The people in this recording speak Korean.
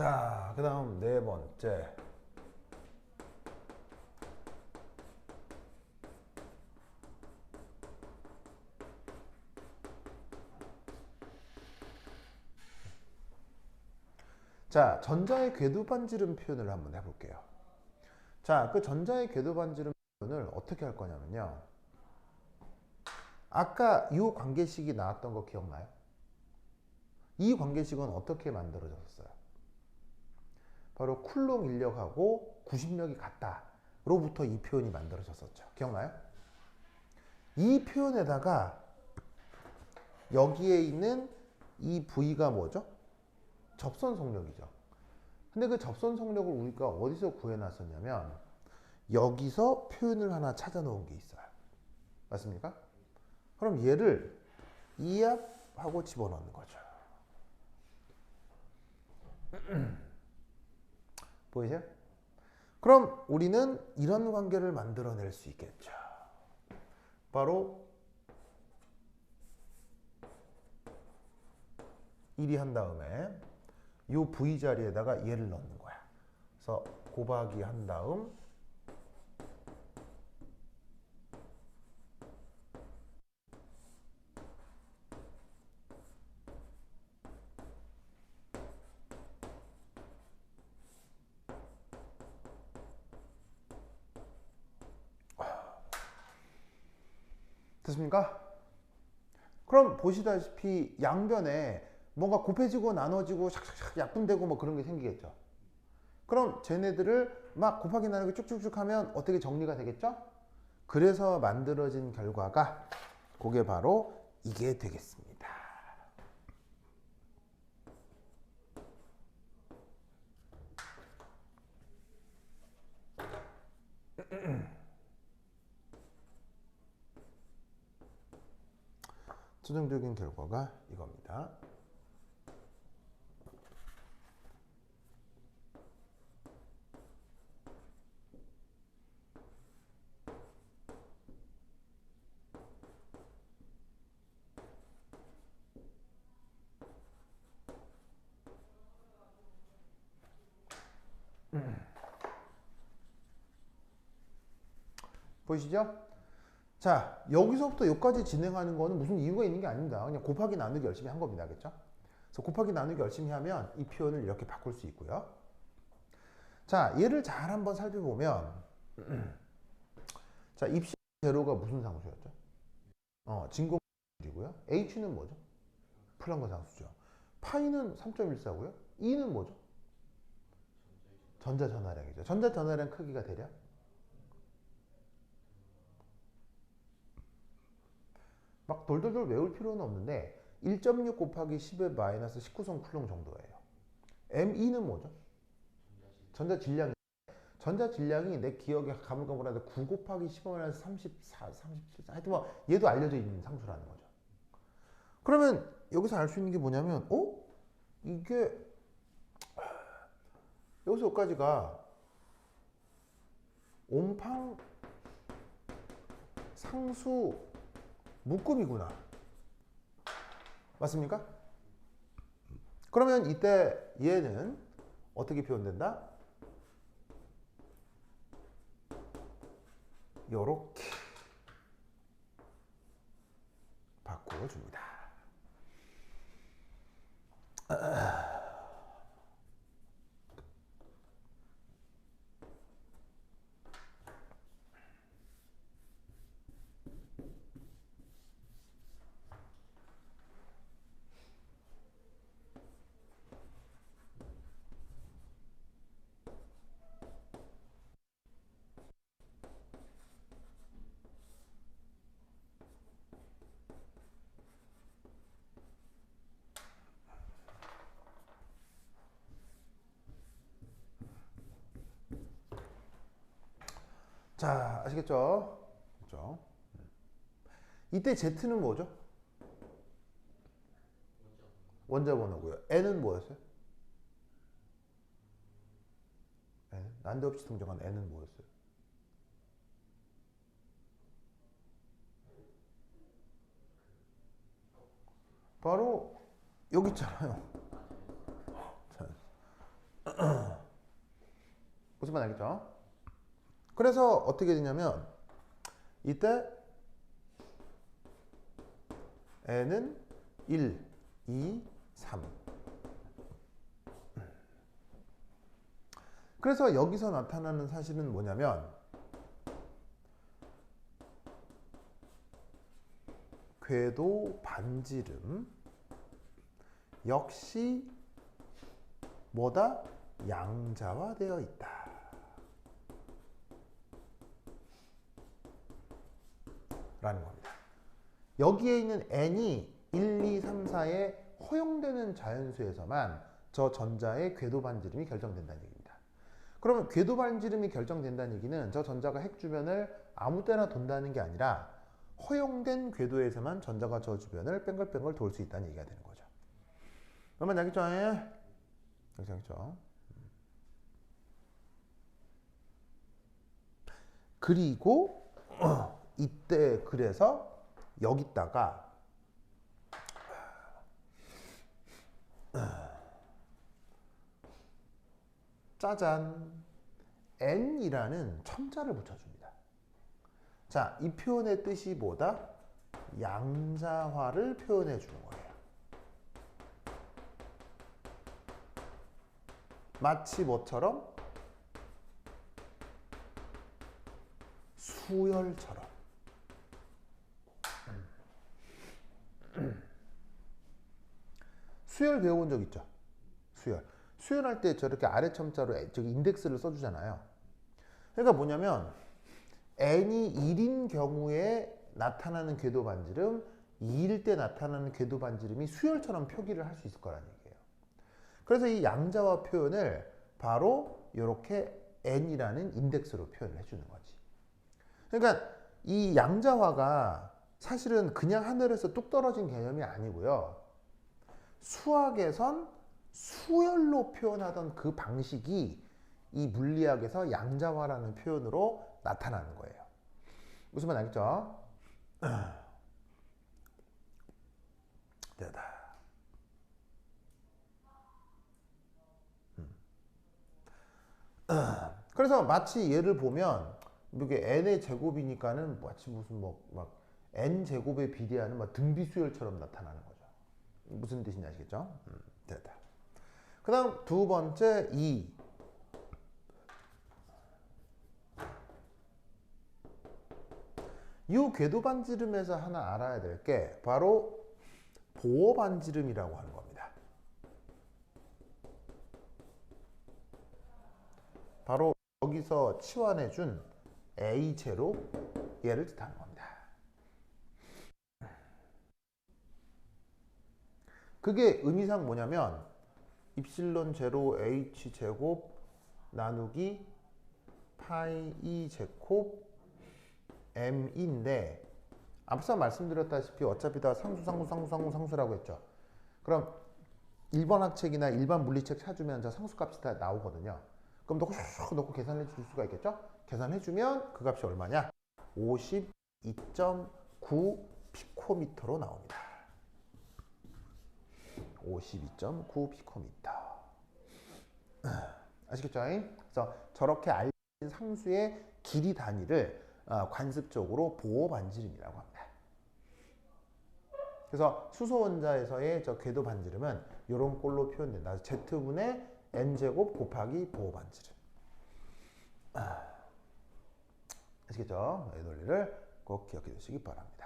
자, 그 다음 네 번째. 자, 전자의 궤도 반지름 표현을 한번 해볼게요. 자, 그 전자의 궤도 반지름 표현을 어떻게 할 거냐면요. 아까 이 관계식이 나왔던 거 기억나요? 이 관계식은 어떻게 만들어졌어요? 바로 쿨롱 인력하고 구심력이 같다로부터 이 표현이 만들어졌었죠. 기억나요? 이 표현에다가 여기에 있는 이 V가 뭐죠? 접선 속력이죠. 근데 그 접선 속력을 우리가 어디서 구해놨었냐면 여기서 표현을 하나 찾아 놓은 게 있어요. 맞습니까? 그럼 얘를 이압하고 집어넣는 거죠. 보이세요? 그럼 우리는 이런 관계를 만들어낼 수 있겠죠. 바로 1이 한 다음에 이 V 자리에다가 얘를 넣는 거야. 그래서 곱하기 한 다음 됐습니까? 그럼 보시다시피 양변에 뭔가 곱해지고 나눠지고 샥샥샥 약분되고 뭐 그런 게 생기겠죠. 그럼 쟤네들을 막 곱하기 나누기 쭉쭉쭉 하면 어떻게 정리가 되겠죠? 그래서 만들어진 결과가 그게 바로 이게 되겠습니다. 최종적인 결과가 이겁니다. 보이시죠? 자, 여기서부터 여기까지 진행하는 거는 무슨 이유가 있는 게 아닙니다. 그냥 곱하기 나누기 열심히 한 겁니다. 그죠? 그래서 곱하기 나누기 열심히 하면 이 표현을 이렇게 바꿀 수 있고요. 자, 얘를 잘 한번 살펴보면 자, 입시 제로가 무슨 상수였죠? 어, 진공 이고요. H는 뭐죠? 플랑크 상수죠. 파이는 3.14고요. E는 뭐죠? 전자 전하량이죠. 전자 전하량 크기가 대략 막 돌돌돌 외울 필요는 없는데 1.6 곱하기 10의 마이너스 19성 쿨롱 정도예요. ME는 뭐죠? 전자 질량이 전자 질량이 내 기억에 가물가물한데 9 곱하기 15 마이너스 34, 37 하여튼 뭐 얘도 알려져 있는 상수라는 거죠. 그러면 여기서 알 수 있는 게 뭐냐면 어? 이게 여기서 여기까지가 옴팡 상수 묶음이구나. 맞습니까? 그러면 이때 얘는 어떻게 표현된다? 요렇게 바꿔줍니다. 자, 아시겠죠? 그렇죠? 이때 Z는 뭐죠? 원자 번호고요. N은 뭐였어요? N? 난데없이 등장한 N은 뭐였어요? 바로 여기 있잖아요. 자, 무슨 말 알겠죠? 그래서 어떻게 되냐면 이때 n은 1, 2, 3 그래서 여기서 나타나는 사실은 뭐냐면 궤도 반지름 역시 뭐다? 양자화되어 있다. 라는 겁니다. 여기에 있는 n이 1, 2, 3, 4에 허용되는 자연수에서만 저 전자의 궤도 반지름이 결정된다는 얘기입니다. 그러면 궤도 반지름이 결정된다는 얘기는 저 전자가 핵 주변을 아무 때나 돈다는 게 아니라 허용된 궤도에서만 전자가 저 주변을 뺑글뺑글 돌 수 있다는 얘기가 되는 거죠. 그러면 알겠죠? 예? 알겠죠? 그리고 이때 그래서 여기다가 짜잔 n이라는 첨자를 붙여줍니다. 자, 이 표현의 뜻이 뭐다? 양자화를 표현해 주는 거예요. 마치 뭐처럼? 수열처럼. 수열 배워본 적 있죠? 수열. 수열할 때 저렇게 아래 첨자로 에- 저기 인덱스를 써주잖아요. 그러니까 뭐냐면 n이 1인 경우에 나타나는 궤도 반지름, 2일 때 나타나는 궤도 반지름이 수열처럼 표기를 할 수 있을 거라는 얘기예요. 그래서 이 양자화 표현을 바로 이렇게 n이라는 인덱스로 표현을 해주는 거지. 그러니까 이 양자화가 사실은 그냥 하늘에서 뚝 떨어진 개념이 아니고요. 수학에선 수열로 표현하던 그 방식이 이 물리학에서 양자화라는 표현으로 나타나는 거예요. 무슨 말 알겠죠? 되다. 음. 그래서 마치 얘를 보면 이게 n의 제곱이니까는 마치 무슨 뭐 막 n 제곱에 비례하는 막 등비수열처럼 나타나는 거죠. 무슨 뜻인지 아시겠죠? 음, 됐다. 그 다음 두 번째 2. 이 궤도 반지름에서 하나 알아야 될 게 바로 보호 반지름이라고 하는 겁니다. 바로 여기서 치환해 준 A제로 얘를 뜻하는 겁니다. 그게 의미상 뭐냐면 입실론 제로 H 제곱 나누기 파이 E 제곱 M인데 앞서 말씀드렸다시피 어차피 다 상수 상수 상수 상수 상수라고 했죠. 그럼 1번 학책이나 일반 물리책 찾으면 저 상수값이 다 나오거든요. 그럼 넣고 슉 넣고 계산해 줄 수가 있겠죠? 계산해 주면 그 값이 얼마냐? 52.9 피코미터로 나옵니다. 52.9 피코미터. 아시겠죠? 그래서 저렇게 알려진 상수의 길이 단위를 어, 관습적으로 보호 반지름이라고 합니다. 그래서 수소 원자에서의 저 궤도 반지름은 이런 꼴로 표현된다. z분의 n 제곱 곱하기 보호 반지름. 아, 아시겠죠? 이 논리를 꼭 기억해 두시기 바랍니다.